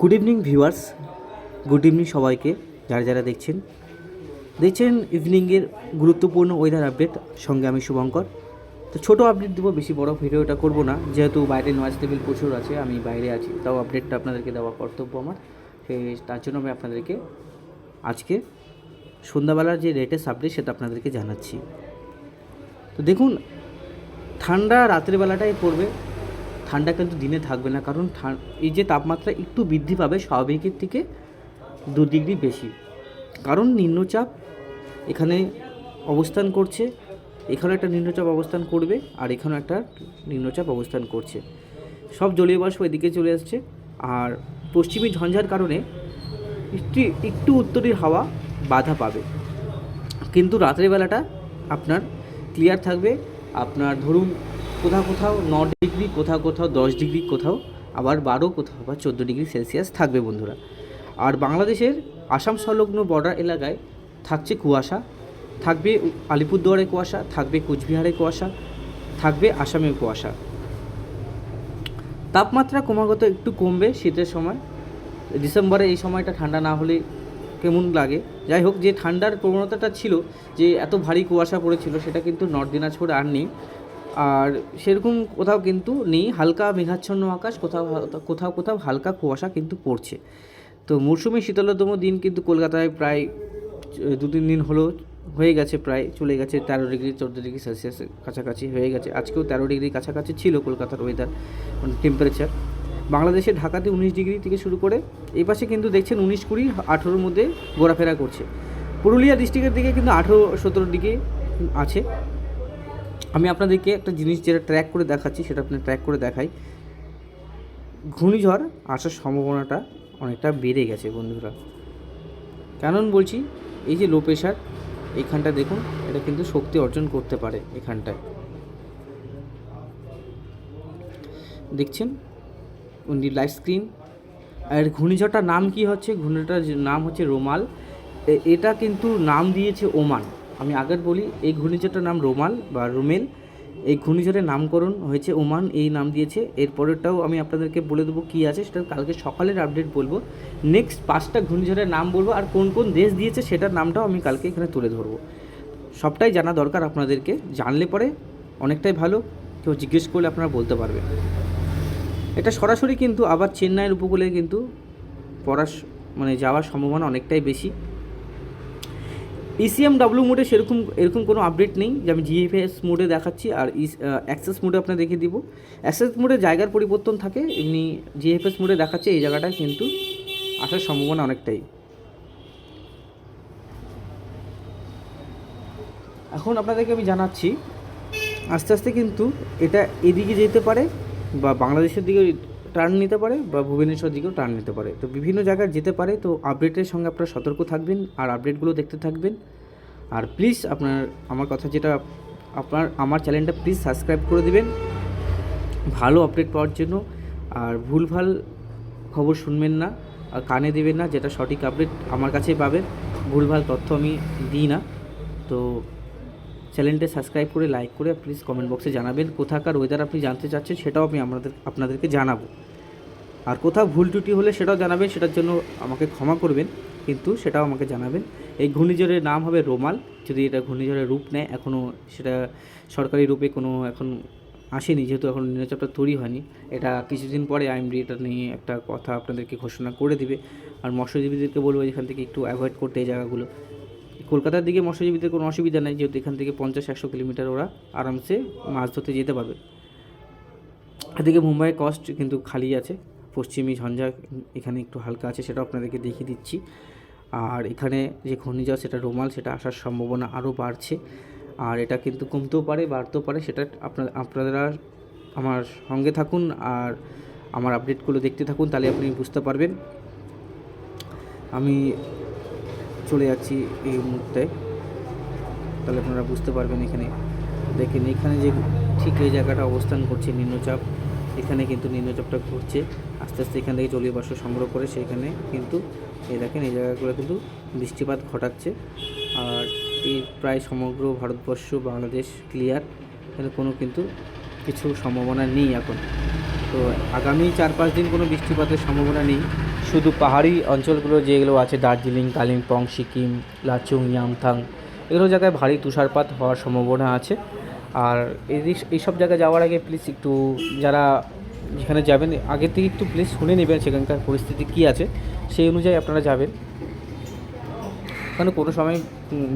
Good evening viewers good evening সবাইকে, যারা যারা দেখছেন। দেখছেন ইভিনিংয়ের গুরুত্বপূর্ণ ওয়েদার আপডেট সঙ্গে আমি শুভঙ্কর। তো ছোটো আপডেট দেবো, বেশি বড় ভিডিওটা করব না। যেহেতু বাইরে নয়েজ টেবিল প্রচুর আছে, আমি বাইরে আছি। তাও আপডেটটা আপনাদেরকে দেওয়া কর্তব্য আমার। সেই তার জন্য আমি আপনাদেরকে আজকে সন্ধ্যাবেলার যে লেটেস্ট আপডেট সেটা আপনাদেরকে জানাচ্ছি। তো দেখুন, ঠান্ডা রাত্রিবেলাটাই পড়বে। ঠান্ডা কিন্তু দিনে থাকবে না, কারণ এই যে তাপমাত্রা একটু বৃদ্ধি পাবে স্বাভাবিকের থেকে দু ডিগ্রি বেশি। কারণ নিম্নচাপ এখানে অবস্থান করছে এখানে একটা নিম্নচাপ অবস্থান করবে আর এখানে একটা নিম্নচাপ অবস্থান করছে। সব জলীয় বাষ্প এদিকে চলে আসছে আর পশ্চিমী ঝঞ্ঝার কারণে একটু একটু উত্তরের হাওয়া বাধা পাবে। কিন্তু রাত্রেবেলাটা আপনার ক্লিয়ার থাকবে। আপনার ধরুন কোথাও কোথাও ন ডিগ্রি, কোথাও কোথাও দশ ডিগ্রি, কোথাও আবার বারো, কোথাও আবার চোদ্দ ডিগ্রি সেলসিয়াস থাকবে বন্ধুরা। আর বাংলাদেশের আসাম সংলগ্ন বর্ডার এলাকায় থাকছে কুয়াশা, থাকবে আলিপুরদুয়ারে কুয়াশা, থাকবে কোচবিহারে কুয়াশা, থাকবে আসামে কুয়াশা। তাপমাত্রা ক্রমাগত একটু কমবে শীতের সময়। ডিসেম্বরে এই সময়টা ঠান্ডা না হলে কেমন লাগে? যাই হোক, যে ঠান্ডার প্রবণতাটা ছিল, যে এত ভারী কুয়াশা পড়েছিল, সেটা কিন্তু নর্থ দিনাজপুরে আর নেই। আর সেরকম কোথাও কিন্তু নেই, হালকা মেঘাচ্ছন্ন আকাশ, কোথাও কোথাও কোথাও হালকা কুয়াশা কিন্তু পড়ছে। তো মৌসুমি শীতলতম দিন কিন্তু কলকাতায় প্রায় দু তিন দিন হলো, হয়ে গেছে প্রায়, চলে গেছে তেরো ডিগ্রি, চোদ্দ ডিগ্রি সেলসিয়াসের কাছাকাছি হয়ে গেছে। আজকেও তেরো ডিগ্রি কাছাকাছি ছিল কলকাতার ওয়েদার মানে টেম্পারেচার বাংলাদেশে ঢাকাতে উনিশ ডিগ্রি থেকে শুরু করে, এই পাশে কিন্তু দেখছেন উনিশ কুড়ি, আঠেরোর মধ্যে ঘোরাফেরা করছে। পুরুলিয়া ডিস্ট্রিক্টের দিকে কিন্তু আঠেরো, সতেরো দিকে আছে। আমি আপনাদেরকে একটা জিনিস যেটা ট্র্যাক করে দেখাচ্ছি, সেটা আপনি ট্র্যাক করে দেখাই। ঘূর্ণিঝড় আসার সম্ভাবনাটা অনেকটা বেড়ে গেছে বন্ধুরা। কেন বলছি, এই যে লো প্রেশার এইখানটা দেখুন, এটা কিন্তু শক্তি অর্জন করতে পারে এখানটায়। দেখছেন? উনি লাইভ স্ক্রিন আর ঘূর্ণিঝড়টার নাম কি হচ্ছে? ঘূর্ণিঝড়টার যে নাম হচ্ছে রোমাল। এটা কিন্তু নাম দিয়েছে ওমান। আমি আগের বলি, এই ঘূর্ণিঝড়টার নাম রোমাল বা রোমেল এই ঘূর্ণিঝড়ের নামকরণ হয়েছে ওমান, এই নাম দিয়েছে। এরপরেরটাও আমি আপনাদেরকে বলে দেবো কী আছে, সেটা কালকে সকালের আপডেট বলব। নেক্সট পাঁচটা ঘূর্ণিঝড়ের নাম বলব আর কোন কোন দেশ দিয়েছে সেটার নামটাও আমি কালকে এখানে তুলে ধরবো। সবটাই জানা দরকার আপনাদেরকে, জানলে পরে অনেকটাই ভালো, কেউ জিজ্ঞেস করলে আপনারা বলতে পারবেন। এটা সরাসরি কিন্তু আবার চেন্নাইয়ের উপকূলে কিন্তু পড়ার মানে যাওয়ার সম্ভাবনা অনেকটাই বেশি। ইসিএম ডাব্লিউ মোডে সেরকম, এরকম কোনো আপডেট নেই, যে আমি জিএফএস মোডে দেখাচ্ছি, আর ইস অ্যাক্সেস মোডে আপনার দেখিয়ে দিব। অ্যাক্সেস মোডে জায়গার পরিবর্তন থাকে, এমনি জিএফএস মোডে দেখাচ্ছে, এই জায়গাটায় কিন্তু আসার সম্ভাবনা অনেকটাই। এখন আপনাদেরকে আমি জানাচ্ছি, আস্তে আস্তে কিন্তু এটা এদিকে যেতে পারে, বা বাংলাদেশের দিকে টার্ন নিতে পারে বা ভুবনেশ্বর দিকেও টার্ন নিতে পারে। তো বিভিন্ন জায়গায় যেতে পারে, তো আপডেটের সঙ্গে আপনারা সতর্ক থাকবেন আর আপডেটগুলো দেখতে থাকবেন। আর প্লিজ আপনার, আমার কথা যেটা আপনার, আমার চ্যানেলটা প্লিজ সাবস্ক্রাইব করে দিবেন। ভালো আপডেট পাওয়ার জন্য। আর ভুলভাল খবর শুনবেন না, আর কানে দেবেন না, যেটা সঠিক আপডেট আমার কাছে পাবেন। ভুলভাল তথ্য আমি দিই না। তো চ্যানেলটা সাবস্ক্রাইব করে, লাইক করে প্লিজ কমেন্ট বক্সে জানাবেন। কোথাকার ওয়েদার আপনি জানতে চাচ্ছেন সেটাও আমি আপনাদের আপনাদেরকে জানাব। আর কোথাও ভুল ত্রুটি হলে সেটাও জানাবেন, সেটার জন্য আমাকে ক্ষমা করবেন, কিন্তু সেটাও আমাকে জানাবেন। এই ঘূর্ণিঝড়ের নাম হবে রোমাল। যদি এটা ঘূর্ণিঝড়ের রূপ নেয় এখনও সেটা সরকারি রূপে কোনো এখন আসেনি, যেহেতু এখন নিম্নচাপটা তৈরি হয়নি। এটা কিছুদিন পরে আইএমডি এটা নিয়ে একটা কথা আপনাদেরকে ঘোষণা করে দিবে। আর মৎস্যজীবীদেরকে বলব এখান থেকে একটু অ্যাভয়েড করতে এই জায়গাগুলো। কলকাতার দিকে মৎস্যজীবীদের কোনো অসুবিধা নেই, যেহেতু এখান থেকে পঞ্চাশ, একশো কিলোমিটার ওরা আরামসে মাছ ধরতে যেতে পারবে। এদিকে মুম্বাই কস্ট কিন্তু খালি আছে, পশ্চিমী ঝঞ্ঝা এখানে একটু হালকা আছে, সেটাও আপনাদেরকে দেখিয়ে দিচ্ছি। আর এখানে যে ঘূর্ণিঝড়, সেটা রোমাল, সেটা আসার সম্ভাবনা আরও বাড়ছে। আর এটা কিন্তু কমতেও পারে, বাড়তেও পারে, সেটা আপনার আপনারা আমার সঙ্গে থাকুন আর আমার আপডেটগুলো দেখতে থাকুন, তাহলে আপনি বুঝতে পারবেন। আমি চলে যাচ্ছি এই মুহূর্তে। তাহলে আপনারা বুঝতে পারবেন এখানে। দেখেন, এখানে যে ঠিক এই জায়গাটা অবস্থান করছে নিম্নচাপ, এখানে কিন্তু নিম্নচাপটা ঘুরছে আস্তে আস্তে এখান থেকে জলীয় বাষ্প সংগ্রহ করে সেখানে কিন্তু এই দেখেন, এই জায়গাগুলো কিন্তু বৃষ্টিপাত ঘটাচ্ছে। আর এই প্রায় সমগ্র ভারতবর্ষ, বাংলাদেশ ক্লিয়ার এখানে কোনো কিন্তু কিছু সম্ভাবনা নেই এখন। তো আগামী চার পাঁচ দিন কোনো বৃষ্টিপাতের সম্ভাবনা নেই। শুধু পাহাড়ি অঞ্চলগুলো যেগুলো আছে, দার্জিলিং, কালিম্পং, সিকিম, লাচুং, ইয়ামথাং, এগুলো জায়গায় ভারী তুষারপাত হওয়ার সম্ভাবনা আছে। আর এই এইসব জায়গায় যাওয়ার আগে প্লিজ একটু যারা যেখানে যাবেন, আগে থেকে একটু প্লিজ শুনে নেবেন সেখানকার পরিস্থিতি কী আছে, সেই অনুযায়ী আপনারা যাবেন। কারণ কোনো সময়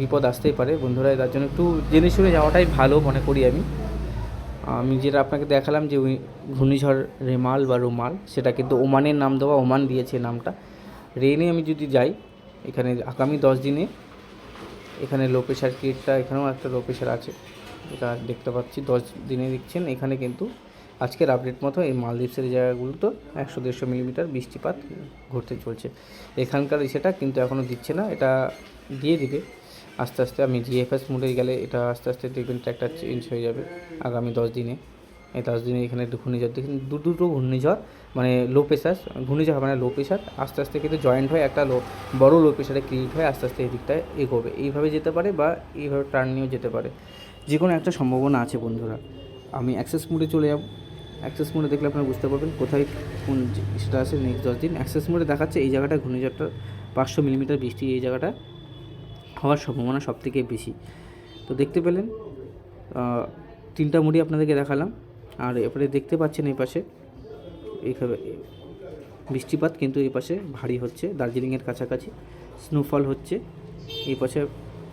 বিপদ আসতেই পারে বন্ধুরা, তার জন্য একটু জেনে শুনে যাওয়াটাই ভালো মনে করি আমি। আমি যেটা আপনাকে দেখালাম যে ঘূর্ণিঝড় রেমাল বা রুমাল, সেটা কিন্তু ওমানের নাম দেওয়া, ওমান দিয়েছে নামটা। রেনে আমি যদি যাই, এখানে আগামী দশ দিনে এখানে লো প্রেশার কিটটা এখানেও একটা লো প্রেশার আছে এটা দেখতে পাচ্ছি, দশ দিনে দেখছেন এখানে কিন্তু আজকের আপডেট মতো এই মালদ্বীপসের জায়গাগুলোতে একশো দেড়শো মিলিমিটার বৃষ্টিপাত ঘটতে চলছে। এখানকার সেটা কিন্তু এখনও দিচ্ছে না, এটা দিয়ে দিবে। আস্তে আস্তে আমি জিএফএস মোডে গেলে এটা আস্তে আস্তে দেখবেন ট্র্যাকটা চেঞ্জ হয়ে যাবে আগামী দশ দিনে। এই দশ দিনে এখানে ঘূর্ণিঝড়, দেখুন দু দুটো ঘূর্ণিঝড় মানে লো প্রেশার ঘূর্ণিঝড় মানে লো প্রেশার আস্তে আস্তে কিন্তু জয়েন্ট হয়ে একটা লো বড় লো প্রেশারে ক্রিয়েট হয়ে আস্তে আস্তে এই দিকটায় এগোবে। এইভাবে যেতে পারে বা এইভাবে টার্ন নিয়েও যেতে পারে। যে কোনো একটা সম্ভাবনা আছে বন্ধুরা। আমি অ্যাক্সেস মোডে চলে যাব। অ্যাক্সেস মোডে দেখলে আপনারা বুঝতে পারবেন কোথায় কোন সেটা আছে নেক্সট দশ দিন। অ্যাক্সেস মোডে দেখাচ্ছে এই জায়গাটা ঘূর্ণিঝড়টা পাঁচশো মিলিমিটার বৃষ্টি এই জায়গাটা হওয়ার সম্ভাবনা সব থেকে বেশি। তো দেখতে পেলেন তিনটা মুড়ি আপনাদেরকে দেখালাম। আর এরপরে দেখতে পাচ্ছেন এই পাশে এইভাবে বৃষ্টিপাত কিন্তু এই পাশে ভারী হচ্ছে, দার্জিলিংয়ের কাছাকাছি। স্নোফল হচ্ছে, এই পাশে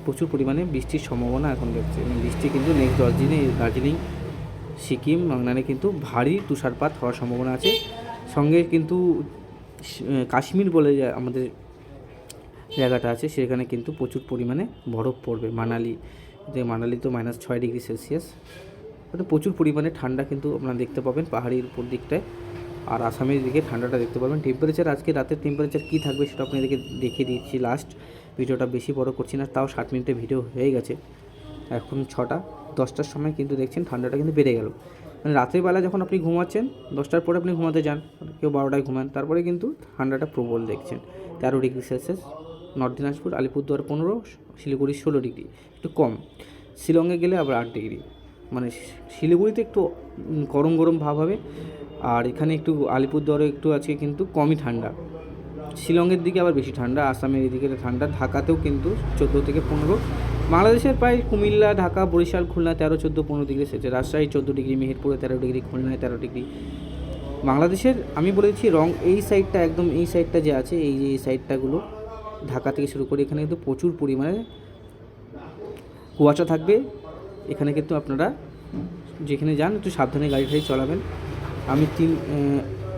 প্রচুর পরিমাণে বৃষ্টির সম্ভাবনা এখন দেখছে। এবং বৃষ্টি কিন্তু নেক্সট দশ দিনে দার্জিলিং, সিকিম বাংলানে কিন্তু ভারী তুষারপাত হওয়ার সম্ভাবনা আছে। সঙ্গে কিন্তু কাশ্মীর বলে আমাদের জায়গাটা আছে, সেখানে কিন্তু প্রচুর পরিমাণে বরফ পড়বে। মানালি, যে মানালি তো মাইনাস ছয় ডিগ্রি সেলসিয়াস ওটা প্রচুর পরিমাণে ঠান্ডা কিন্তু আপনারা দেখতে পাবেন পাহাড়ির উপর দিকটায়। আর আসামের দিকে ঠান্ডাটা দেখতে পাবেন টেম্পারেচার আজকে রাতের টেম্পারেচার কী থাকবে সেটা আপনাদেরকে দেখিয়ে দিচ্ছি লাস্ট ভিডিওটা বেশি বড় করছি না, তাও ষাট মিনিটের ভিডিও হয়ে গেছে। এখন ছটা, দশটার সময় কিন্তু দেখছেন ঠান্ডাটা কিন্তু বেড়ে গেল। মানে রাতের বেলা যখন আপনি ঘুমাচ্ছেন, দশটার পরে আপনি ঘুমাতে যান, কেউ বারোটায় ঘুমান, তারপরে কিন্তু ঠান্ডাটা প্রবল দেখছেন। তেরো degree Celsius north Dinajpur, Alipurduar পনেরো, শিলিগুড়ি ষোলো ডিগ্রি, একটু কম। শিলংয়ে গেলে আবার আট ডিগ্রি। মানে শিলিগুড়িতে একটু গরম গরম ভাব হবে, আর এখানে একটু আলিপুরদুয়ারে একটু আছে কিন্তু কমই ঠান্ডা। শিলংয়ের দিকে আবার বেশি ঠান্ডা, আসামের এদিকে ঠান্ডা, ঢাকাতেও কিন্তু চোদ্দ থেকে পনেরো। বাংলাদেশের প্রায় কুমিল্লা, ঢাকা, বরিশাল, খুলনা তেরো, চোদ্দ, পনেরো ডিগ্রি সেলসিয়াস। রাজশাহী চোদ্দ ডিগ্রি, মেহেরপুরে তেরো ডিগ্রি, খুলনায় তেরো ডিগ্রি। বাংলাদেশের, আমি বলেছি রং, এই সাইডটা একদম এই সাইডটা যে আছে, এই যে এই সাইডটাগুলো ঢাকা থেকে শুরু করে এখানে কিন্তু প্রচুর পরিমাণে কুয়াশা থাকবে। এখানে কিন্তু আপনারা যেখানে যান একটু সাবধানে গাড়ি টাড়ি চলাবেন। আমি তিন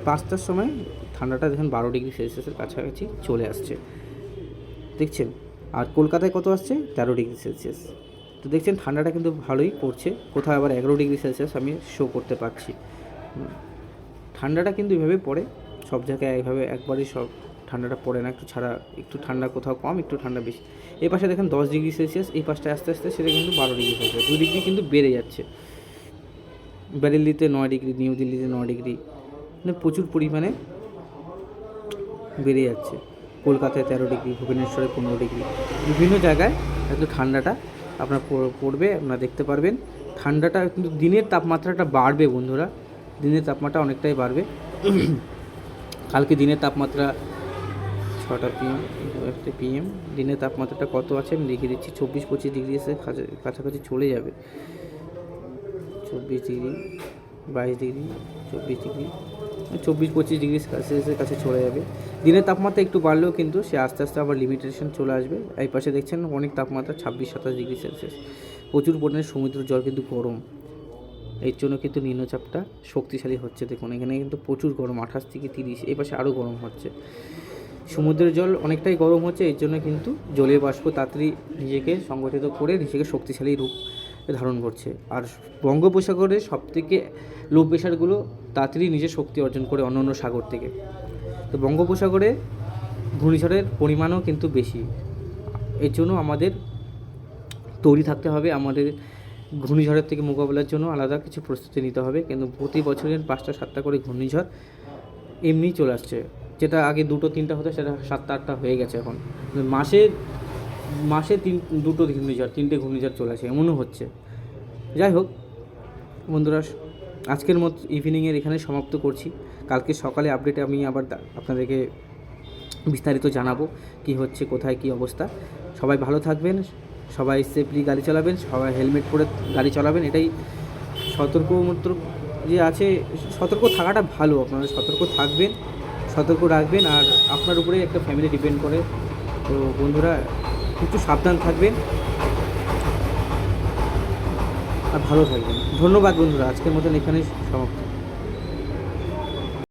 পাঁচটার সময় ঠান্ডাটা দেখেন বারো ডিগ্রি সেলসিয়াসের কাছাকাছি চলে আসছে। দেখছেন? আর কলকাতায় কত আসছে? তেরো ডিগ্রি সেলসিয়াস। তো দেখছেন ঠান্ডাটা কিন্তু ভালোই পড়ছে। কোথাও আবার এগারো ডিগ্রি সেলসিয়াস আমি শো করতে পারছি। ঠান্ডাটা কিন্তু এভাবে পড়ে। সব জায়গায় এইভাবে একবারই সব ঠান্ডাটা পড়ে না, একটু ছাড়া, একটু ঠান্ডা কোথাও কম, একটু ঠান্ডা বেশি। এই পাশে দেখেন দশ ডিগ্রি সেলসিয়াস, এই পাশটায় আস্তে আস্তে সেটা কিন্তু বারো ডিগ্রি সেলসিয়াস। দু ডিগ্রি কিন্তু বেড়ে যাচ্ছে। বেরেলিতে নয় ডিগ্রি, নিউ দিল্লিতে নয় ডিগ্রি মানে প্রচুর পরিমাণে বেড়ে যাচ্ছে। কলকাতায় তেরো ডিগ্রি, ভুবনেশ্বরে পনেরো ডিগ্রি। বিভিন্ন জায়গায় একটু ঠান্ডাটা আপনার পড়বে, আপনারা দেখতে পারবেন। ঠান্ডাটা কিন্তু দিনের তাপমাত্রাটা বাড়বে বন্ধুরা। দিনের তাপমাত্রা অনেকটাই বাড়বে। কালকে দিনের তাপমাত্রা ছটা পিএম একটা পিএম দিনের তাপমাত্রাটা কত আছে আমি দেখিয়ে দিচ্ছি, চব্বিশ পঁচিশ ডিগ্রি এসে কাছা- কাছাকাছি চলে যাবে। চব্বিশ ডিগ্রি বাইশ ডিগ্রি চব্বিশ ডিগ্রি চব্বিশ পঁচিশ ডিগ্রি সেলসিয়াসের কাছে চলে যাবে। দিনের তাপমাত্রা একটু বাড়লেও কিন্তু সে আস্তে আস্তে আবার লিমিটেশন চলে আসবে। এই পাশে দেখছেন অনেক তাপমাত্রা ছাব্বিশ, সাতাশ ডিগ্রি সেলসিয়াস প্রচুর পরিমাণে সমুদ্র জল কিন্তু গরম। এর জন্য কিন্তু নিম্নচাপটা শক্তিশালী হচ্ছে। দেখুন, এখানে কিন্তু প্রচুর গরম, আঠাশ থেকে তিরিশ এই পাশে আরও গরম হচ্ছে। সমুদ্রের জল অনেকটাই গরম হচ্ছে, এর জন্য কিন্তু জলীয় বাষ্প তাড়াতাড়ি নিজেকে সংগঠিত করে নিজেকে শক্তিশালী রূপ ধারণ করছে। আর বঙ্গোপসাগরের সব থেকে লো প্রেশারগুলো তাড়াতাড়ি নিজের শক্তি অর্জন করে অন্য অন্য সাগর থেকে। তো বঙ্গোপসাগরে ঘূর্ণিঝড়ের পরিমাণও কিন্তু বেশি। এর জন্য আমাদের তৈরি থাকতে হবে, আমাদের ঘূর্ণিঝড়ের থেকে মোকাবেলার জন্য আলাদা কিছু প্রস্তুতি নিতে হবে। কিন্তু প্রতি বছরের পাঁচটা সাতটা করে ঘূর্ণিঝড় এমনিই চলে আসছে। যেটা আগে দুটো, তিনটা হতো, সেটা সাতটা, আটটা হয়ে গেছে এখন। মাসে মাসে তিন, দুটো ঘূর্ণিঝড়, তিনটে ঘূর্ণিঝড় চলে আসে এমনও হচ্ছে। যাই হোক, বন্ধুরা, আজকের মতো ইভিনিংয়ের এখানে সমাপ্ত করছি। কালকে সকালে আপডেটে আমি আবার আপনাদেরকে বিস্তারিত জানাব, কি হচ্ছে, কোথায়, কি অবস্থা। সবাই ভালো থাকবেন, সবাই সেফলি গাড়ি চালাবেন, সবাই হেলমেট পরে গাড়ি চালাবেন, এটাই সতর্ক মতো যে আছে, সতর্ক থাকাটা ভালো, আপনারা সতর্ক থাকবেন। সতর্ক রাখবেন আর আপনার উপরে একটা ফ্যামিলি ডিপেন্ড করে। তো বন্ধুরা, একটু সাবধান থাকবেন। আর ভালো থাকবেন। ধন্যবাদ বন্ধুরা, আজকের মতন এখানেই সমাপ্ত।